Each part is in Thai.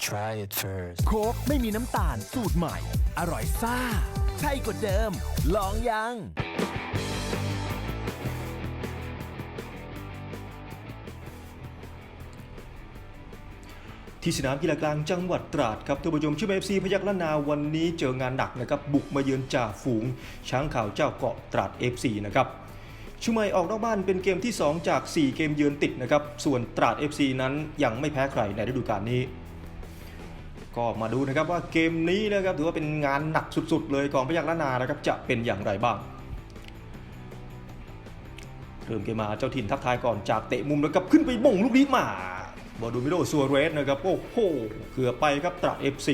need to try it first. โค้กไม่มีน้ำตาลสูตรใหม่ อร่อยซ่า ใช่กว่าเดิม ลองยัง ที่สนามกีฬากลางจังหวัดตราดครับท่านผู้ชมชื่อเอฟซีพยัคฆ์ละนาวันนี้เจองานหนักนะครับ บุกมาเยือนจ่าฝูง ช้างข่าวเจ้าเกาะตราด FC นะครับชุมยออกนอกบ้านเป็นเกมที่ 2 จาก 4 เกมเยือนติดนะครับ ส่วนตราด FC นั้นยังไม่แพ้ใครในฤดูกาลนี้ ก็มาดูนะครับว่าเกมนี้นะครับถือว่าเป็นงานหนักสุดๆ เลยของพยัคฆ์ละนานะครับจะเป็นอย่างไรบ้างเริ่มเกมมาเจ้าถิ่นทักทายก่อนจากเตะมุมแล้วกับขึ้นไปบ่งลูกนี้มาบอดูมิโดซัวเรสนะครับโอ้โหเกือบไปครับตราด FC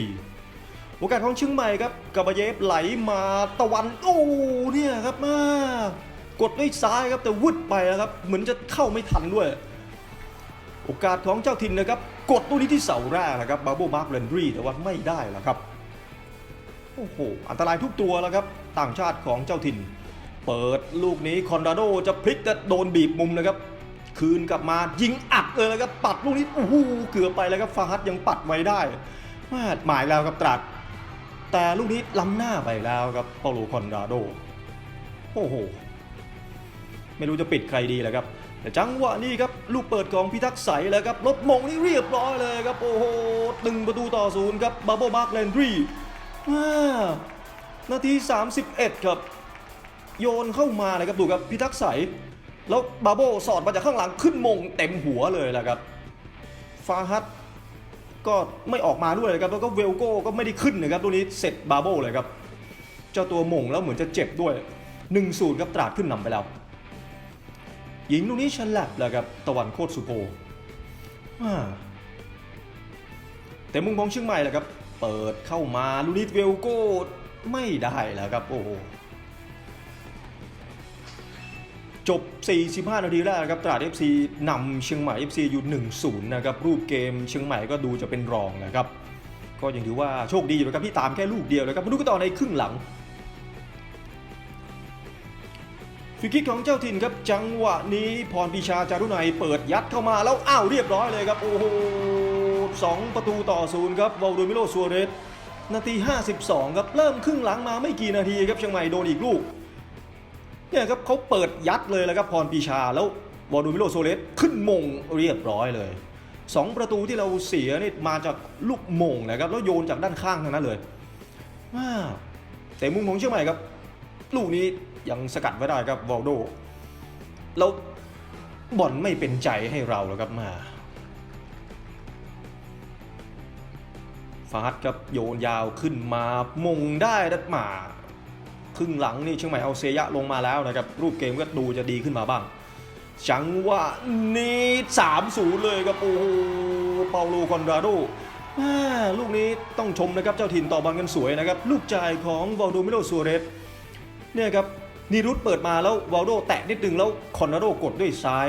โอกาสของเชียงใหม่ครับกาบเยฟไหลมาตะวันโอ้เนี่ยครับมากดด้วยซ้ายครับแต่วึดไปนะครับ เหมือนจะเข้าไม่ทันด้วย โอกาสของเจ้าถิ่นนะครับ กดตัวนี้ที่เสาแรกนะครับบาโบมาร์กเรนดรีแต่ว่าไม่ได้แล้วครับโอ้โหอันตรายทุกตัวแล้วครับ ต่างชาติของเจ้าถิ่น เปิดลูกนี้คอนราโดจะพลิกแต่โดนบีบมุมนะครับ คืนกลับมายิงอัดเลยนะครับปัดลูกนี้โอ้โหเกือบไปแล้วครับฟาฮัดยังปัดไว้ได้ม่หมายแล้วครับตรัดแต่ลูกนี้ล้ำหน้าไปแล้วครับเปาโลคอนราโดโอ้โหไม่รู้จะปิดใครดีแล้วครับ แต่จังหวะนี้ครับลูกเปิดของพิทักษ์ใสแล้วครับรถมงนี่เรียบร้อยเลยครับ โอ้โหตึงประตูต่อศูนย์ครับบาโบมาร์กแลนดรีอ่านาที 31 ครับ โยนเข้ามาเลยครับดูครับพิทักษ์ใส แล้วบาโบสอดมาจากข้างหลังขึ้นมงเต็มหัวเลยแหละครับฟาฮัตก็ไม่ออกมาด้วยเลยครับแล้วก็เวลโก้ก็ไม่ได้ขึ้นนะครับตัวนี้เสร็จบาโบเลยครับ เจ้าตัวมงแล้วเหมือนจะเจ็บด้วย1นึ่งศูนย์ครับตราดขึ้นนำไปแล้ว หญิงลูกนี้ฉลับแล้วครับตะวันโคตรสุโพอ่แต่มุมของเชียงใหม่แหละครับ เปิดเข้ามาลูนิสเวลโก้ไม่ได้แล้วครับโอ้โหจบ 45 นาทีแรกนะครับตราด FC นำเชียงใหม่ FC อยู่ 1-0 นะครับ รูปเกมเชียงใหม่ก็ดูจะเป็นรองนะครับ ก็ยังถือว่าโชคดีอยู่นะครับที่ตามแค่ลูกเดียวนะครับมาดูกันต่อในครึ่งหลัง ฟรีคิกของเจ้าถิ่นครับจังหวะนี้พรปีชาจารุนัยเปิดยัดเข้ามาแล้วอ้าวเรียบร้อยเลยครับโอ้โหสองประตูต่อศูนย์ครับวอลโดมิโลซัวเรสนาที 52 ครับเริ่มครึ่งหลังมาไม่กี่นาทีครับเชียงใหม่โดนอีกลูกเนี่ยครับเขาเปิดยัดเลยแล้วครับพรปีชาแล้ววอลดูมิโลโซเลสขึ้นมงเรียบร้อยเลยสองประตูที่เราเสียนี่มาจากลูกมงนะครับแล้วโยนจากด้านข้างทั้งนั้นเลยว้าแต่มุมของเชียงใหม่ครับลูกนี้ ยังสกัดไว้ได้ครับวอลโดแล้วบอลไม่เป็นใจให้เราแล้วครับมาฟาดครับโยนยาวขึ้นมามงได้ดัดมาครึ่งหลังนี่เชียงใหม่เอาเซยะลงมาแล้วนะครับ รูปเกมก็ดูจะดีขึ้นมาบ้าง จังหวะนี้3-0เลยครับโอ้โหเปาโลคอนราโดลูกนี้ต้องชมนะครับ เจ้าถิ่นต่อบอลกันสวยนะครับ ลูกจ่ายของวอลโดมิโลซัวเรสเนี่ยครับ นีรุตเปิดมาแล้ววอลโดแตะนิดนึงแล้วคอนราโดกดด้วยซ้าย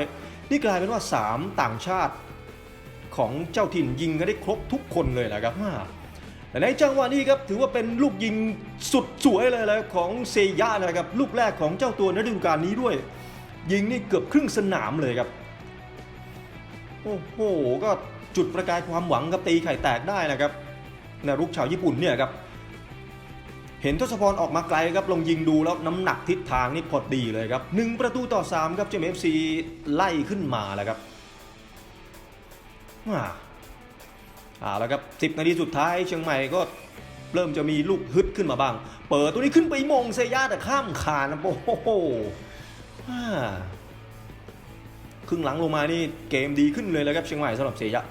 นี่กลายเป็นว่า 3 ต่างชาติของเจ้าถิ่นยิงกันได้ครบทุกคนเลยนะครับฮ่าแต่ในจังหวะนี้ครับถือว่าเป็นลูกยิงสุดสวยเลยนะของเซย่านะครับลูกแรกของเจ้าตัวในฤดูกาลนี้ด้วย ยิงนี่เกือบครึ่งสนามเลยครับโอ้โหก็จุดประกายความหวังกับตีไข่แตกได้นะครับนารุกชาวญี่ปุ่นเนี่ยครับ เห็นทศพรออกมาไกลครับลงยิงดูแล้วน้ำหนักทิศทางนี่พอดีเลยครับหนึ่งประตูต่อสามครับเจมเอฟซีไล่ขึ้นมาแล้วครับว้าเอาละครับ10นาทีสุดท้ายเชียงใหม่ก็เริ่มจะมีลูกฮึดขึ้นมาบ้าง เปิดตัวนี้ขึ้นไปมงเซย่าแต่ข้ามคานนะโอ้โหอ่าครึ่งหลังลงมานี่เกมดีขึ้นเลยแล้วครับเชียงใหม่สำหรับเซย่า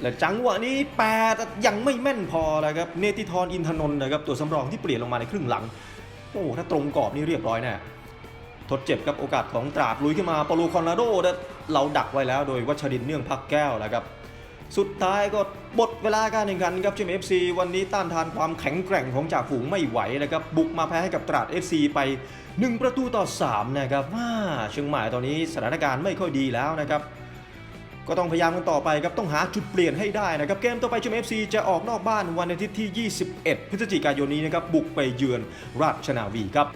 และจังหวะนี้แปดยังไม่แม่นพอแล้วครับเนติธรอินทนนท์นะครับตัวสำรองที่เปลี่ยนลงมาในครึ่งหลัง โอ้ถ้าตรงกรอบนี่เรียบร้อยแน่ทดเจ็บครับโอกาสของตราดลุยขึ้นมาปาโลคอนราโดเราดักไว้แล้วโดยวัชรินเนื่องพักแก้วแล้วครับสุดท้ายก็หมดเวลาการแข่งขันครับเจมเอฟซีวันนี้ต้านทานความแข็งแกร่งของจ่าฝูงไม่ไหวนะครับบุกมาแพ้ให้กับตราด FC ไป 1 ประตูต่อ 3 นะครับว่าเชียงใหม่ตอนนี้สถานการณ์ไม่ค่อยดีแล้วนะครับ ก็ต้องพยายามกันต่อไปครับต้องหาจุดเปลี่ยนให้ได้นะครับเกมต่อไปเจมเอฟซีจะออกนอกบ้านวันอาทิตย์ที่ 21 พฤศจิกายนนี้นะครับบุกไปเยือนราชนาวีครับ